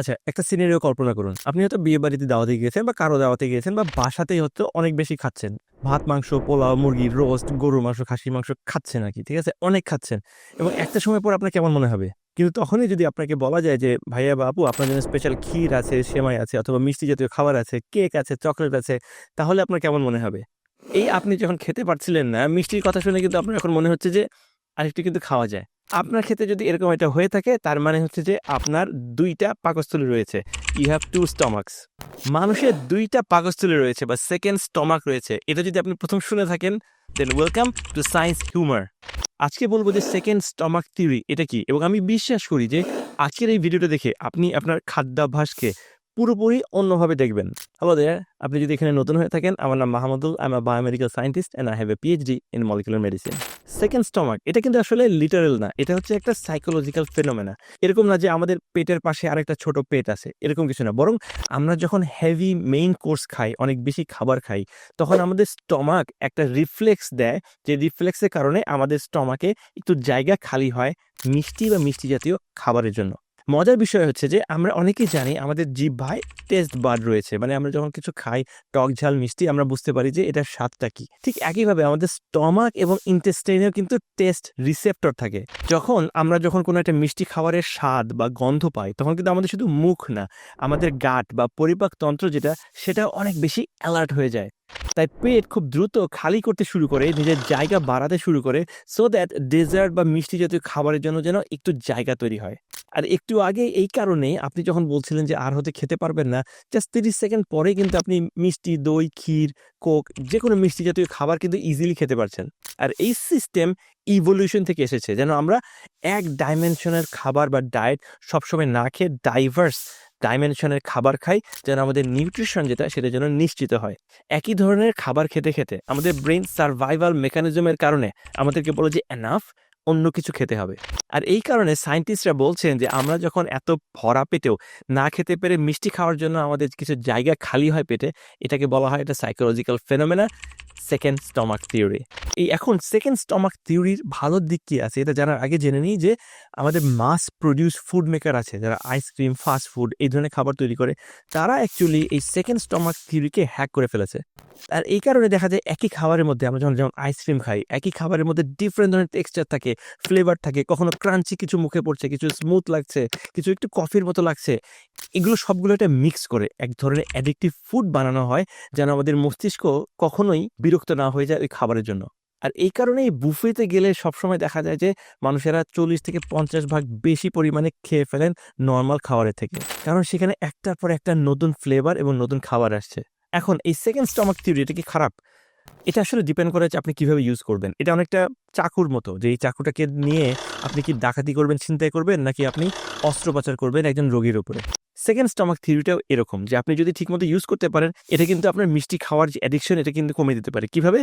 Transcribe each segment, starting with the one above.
আচ্ছা একটা সিনারিও কল্পনা করুন। আপনি হয়তো বিয়ে বাড়িতে দাওয়াতে গিয়েছেন বা কারও দাওয়াতে গিয়েছেন বা বাসাতেই হয়তো অনেক বেশি খাচ্ছেন। ভাত, মাংস, পোলাও, মুরগি রোস্ট গরুর মাংস খাসির মাংস খাচ্ছেন আর কি ঠিক আছে? অনেক খাচ্ছেন। এবং একটা সময় পর আপনার কেমন মনে হবে? কিন্তু তখনই যদি আপনাকে বলা যায় যে, ভাইয়া বা আপু, আপনার জন্য স্পেশাল ক্ষীর আছে, সেমাই আছে অথবা মিষ্টি জাতীয় খাবার আছে কেক আছে চকলেট আছে, তাহলে আপনার কেমন মনে হবে? এই আপনি যখন খেতে পারছিলেন না, মিষ্টির কথা শুনে কিন্তু আপনার এখন মনে হচ্ছে যে, আরেকটু কিন্তু খাওয়া যায়। আপনার ক্ষেত্রে যদি এরকম এটা হয়ে থাকে, তার মানে হচ্ছে যে আপনার দুইটা পাকস্থলী রয়েছে। ইউ হ্যাভ টু স্টমাক্স মানুষের দুইটা পাকস্থলী রয়েছে বা সেকেন্ড স্টমাক রয়েছে। এটা যদি আপনি প্রথম শুনে থাকেন then welcome to science humour আজকে বলব যে সেকেন্ড স্টমাক থিওরি এটা কি? এবং আমি বিশ্বাস করি যে আজকের এই ভিডিওটা দেখে আপনি আপনার খাদ্যাভ্যাসকে পুরোপুরি অন্যভাবে দেখবেন। হ্যালো দেয়ার আপনি যদি এখানে নতুন হয়ে থাকেন, আমার নাম Mahmudul I am a biomedical scientist and I have a PhD in molecular medicine second stomach এটা কিন্তু আসলে লিটারেল না, এটা হচ্ছে একটা সাইকোলজিক্যাল ফেনোমেনা এরকম না যে আমাদের পেটের পাশে আরেকটা ছোট পেট আছে, এরকম কিছু না। বরং আমরা যখন হেভি মেইন কোর্স খাই, অনেক বেশি খাবার খাই, তখন আমাদের স্টমাক একটা রিফ্লেক্স দেয়, যে রিফ্লেক্সের কারণে আমাদের স্টমাকে একটু জায়গা খালি হয় মিষ্টি বা মিষ্টি জাতীয় খাবারের জন্য। মজার বিষয় হচ্ছে যে, আমরা অনেকেই জানি আমাদের জিহ্বায় টেস্ট বার্ড রয়েছে। মানে আমরা যখন কিছু খাই, টক ঝাল, মিষ্টি, আমরা বুঝতে পারি যে এটার স্বাদটা কি। ঠিক একইভাবে আমাদের স্টমাক এবং ইন্টেস্টাইনেও কিন্তু টেস্ট রিসেপ্টর থাকে। যখন আমরা যখন কোনো একটা মিষ্টি খাবারের স্বাদ বা গন্ধ পাই, তখন কিন্তু আমাদের শুধু মুখ না, আমাদের গাট বা পরিপাক তন্ত্র যেটা, সেটা অনেক বেশি অ্যালার্ট হয়ে যায়। তাই পেট খুব দ্রুত খালি করতে শুরু করে, নিজের জায়গা বাড়াতে শুরু করে সো দ্যাট ডেজার্ট বা মিষ্টি জাতীয় খাবারের জন্য যেন একটু জায়গা তৈরি হয়। আর একটু আগে এই কারণে আপনি যখন বলছিলেন যে, আর হতে খেতে পারবেন না জাস্ট তিরিশ সেকেন্ড পরে কিন্তু আপনি মিষ্টি, দই, ক্ষীর, কোক যে কোনো মিষ্টি জাতীয় খাবার কিন্তু ইজিলি খেতে পারছেন। আর এই সিস্টেম ইভলিউশন থেকে এসেছে, যেন আমরা এক ডাইমেনশনের খাবার বা ডায়েট সবসময় না খেয়ে ডাইভার্স ডাইমেনশনের খাবার খাই, যেন আমাদের নিউট্রিশন যেটা, সেটা যেন নিশ্চিত হয়। একই ধরনের খাবার খেতে খেতে আমাদের ব্রেন সার্ভাইভাল মেকানিজমের কারণে আমাদেরকে বলে যে এনাফ অন্য কিছু খেতে হবে। আর এই কারণে সায়েন্টিস্টরা বলছেন যে, আমরা যখন এত ভরা পেটেও না খেতে পেরে মিষ্টি খাওয়ার জন্য আমাদের কিছু জায়গা খালি হয় পেটে, এটাকে বলা হয় এটা psychological phenomena second stomach theory এই এখন সেকেন্ড স্টমাক থিওরির ভালো দিক কি আছে? এটা জানার আগে জেনে নিই যে আমাদের মাস প্রডিউস ফুড মেকার আছে, যারা আইসক্রিম ফাস্ট ফুড এই ধরনের খাবার তৈরি করে। তারা অ্যাকচুয়ালি এই সেকেন্ড স্টমাক থিওরিকে হ্যাক করে ফেলেছে। আর এই কারণে দেখা যায় একই খাবারের মধ্যে আমরা যখন যেমন আইসক্রিম খাই, একই খাবারের মধ্যে ডিফারেন্ট ধরনের টেক্সচার থাকে ফ্লেভার থাকে, কখনো ক্রাঞ্চি কিছু মুখে পড়ছে, কিছু স্মুথ লাগছে, কিছু একটু কফির মতো লাগছে। এগুলো সবগুলো একটা মিক্স করে এক ধরনের অ্যাডিকটিভ ফুড বানানো হয়, যেন আমাদের মস্তিষ্ক কখনোই বিরক্ত না হয়ে যায় ওই খাবারের জন্য। আর এই কারণেই বুফেতে গেলে সবসময় দেখা যায় যে মানুষেরা চল্লিশ থেকে পঞ্চাশ ভাগ বেশি পরিমাণে খেয়ে ফেলেন নর্মাল খাবারের থেকে। কারণ সেখানে একটার পর একটা নতুন ফ্লেভার এবং নতুন খাবার আসছে। এখন এই সেকেন্ড স্টমাক থিওরি এটা কি খারাপ? এটা আসলে ডিপেন্ড করে যে আপনি কীভাবে ইউজ করবেন। এটা অনেকটা চাকুর মতো যে এই চাকুটাকে নিয়ে আপনি কি ডাকাতি করবেন চিন্তাই করবেন, নাকি আপনি অস্ত্রোপচার করবেন একজন রোগীর উপরে। সেকেন্ড স্টমাক থিওরিটাও এরকম যে আপনি যদি ঠিকমতো ইউজ করতে পারেন, এটা কিন্তু আপনার মিষ্টি খাওয়ার যে অ্যাডিকশন এটা কিন্তু কমিয়ে দিতে পারে। কীভাবে?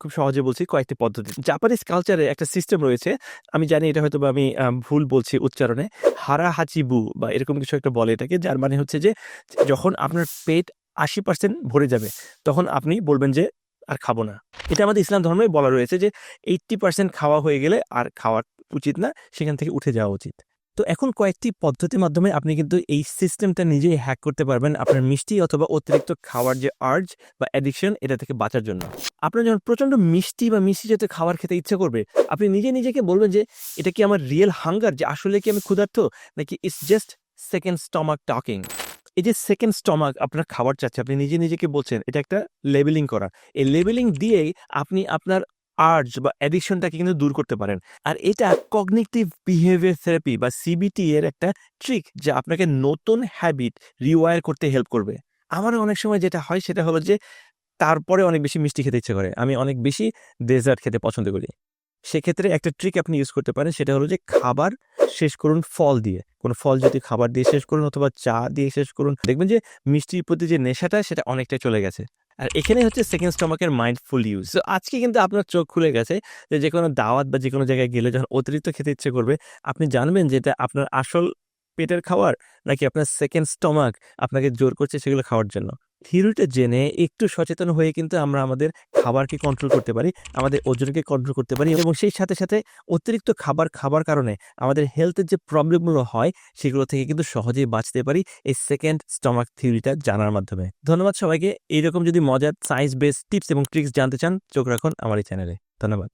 খুব সহজে বলছি কয়েকটি পদ্ধতি। জাপানিজ কালচারে একটা সিস্টেম রয়েছে, আমি জানি এটা হয়তো আমি ভুল বলছি উচ্চারণে হারা হাচিবু বা এরকম কিছু একটা বলে এটাকে, যার মানে হচ্ছে যে, যখন আপনার পেট আশি পার্সেন্ট ভরে যাবে, তখন আপনি বলবেন যে, আর খাব না। এটা আমাদের ইসলাম ধর্মে বলা রয়েছে যে এইট্টি পার্সেন্ট খাওয়া হয়ে গেলে আর খাওয়া উচিত না, সেখান থেকে উঠে যাওয়া উচিত। তো এখন কয়েকটি পদ্ধতির মাধ্যমে আপনি কিন্তু এই সিস্টেমটা নিজেই হ্যাক করতে পারবেন আপনার মিষ্টি অথবা অতিরিক্ত খাওয়ার যে আর্জ বা অ্যাডিকশন এটা থেকে বাঁচার জন্য। আপনার যখন প্রচণ্ড মিষ্টি বা মিষ্টি জাতীয় খাবার খেতে ইচ্ছে করবে, আপনি নিজে নিজেকে বলবেন যে, এটা কি আমার রিয়েল হাঙ্গার যে আসলে কি আমি ক্ষুধার্ত? নাকি it's just second stomach talking এই যে সেকেন্ড স্টমাক আপনার খাবার চাচ্ছে, আপনি নিজে নিজেকে বলছেন, এটা একটা লেবেলিং করা। এই লেবেলিং দিয়েই আপনি আপনার আর্জ বা অ্যাডিকশনটাকে কিন্তু দূর করতে পারেন। আর এটা কগনিটিভ বিহেভিয়ার থেরাপি বা সিবিটি এর একটা ট্রিক যা আপনাকে নতুন হ্যাবিট রিওয়ার করতে হেল্প করবে। আমার অনেক সময় যেটা হয় সেটা হলো যে, তারপরে অনেক বেশি মিষ্টি খেতে ইচ্ছে করে। আমি অনেক বেশি ডেজার্ট খেতে পছন্দ করি। সেক্ষেত্রে একটা ট্রিক আপনি ইউজ করতে পারেন, সেটা হলো যে খাবার শেষ করুন ফল দিয়ে। কোনো ফল যদি খাবার দিয়ে শেষ করুন অথবা চা দিয়ে শেষ করুন, দেখবেন যে মিষ্টির প্রতি যে নেশাটা, সেটা অনেকটাই চলে গেছে। আর এখানে হচ্ছে সেকেন্ড স্টমাকের মাইন্ডফুল ইউজ তো আজকে কিন্তু আপনার চোখ খুলে গেছে যে যে কোনো দাওয়াত বা যে কোনো জায়গায় গেলে যখন অতিরিক্ত খেতে ইচ্ছে করবে, আপনি জানবেন যে এটা আপনার আসল পেটের খাবার নাকি আপনার সেকেন্ড স্টমাক আপনাকে জোর করছে সেগুলো খাওয়ার জন্য। থিওরিটা জেনে একটু সচেতন হয়ে কিন্তু আমরা আমাদের খাবারকে কন্ট্রোল করতে পারি, আমাদের ওজনকে কন্ট্রোল করতে পারি এবং সেই সাথে সাথে অতিরিক্ত খাবার খাবার কারণে আমাদের হেলথের যে প্রবলেমগুলো হয়, সেগুলো থেকে কিন্তু সহজেই বাঁচতে পারি এই সেকেন্ড স্টমাক থিওরিটা জানার মাধ্যমে। ধন্যবাদ সবাইকে। এইরকম যদি মজার সায়েন্স বেস টিপস এবং ট্রিক্স জানতে চান, চোখ রাখুন আমার এই চ্যানেলে ধন্যবাদ।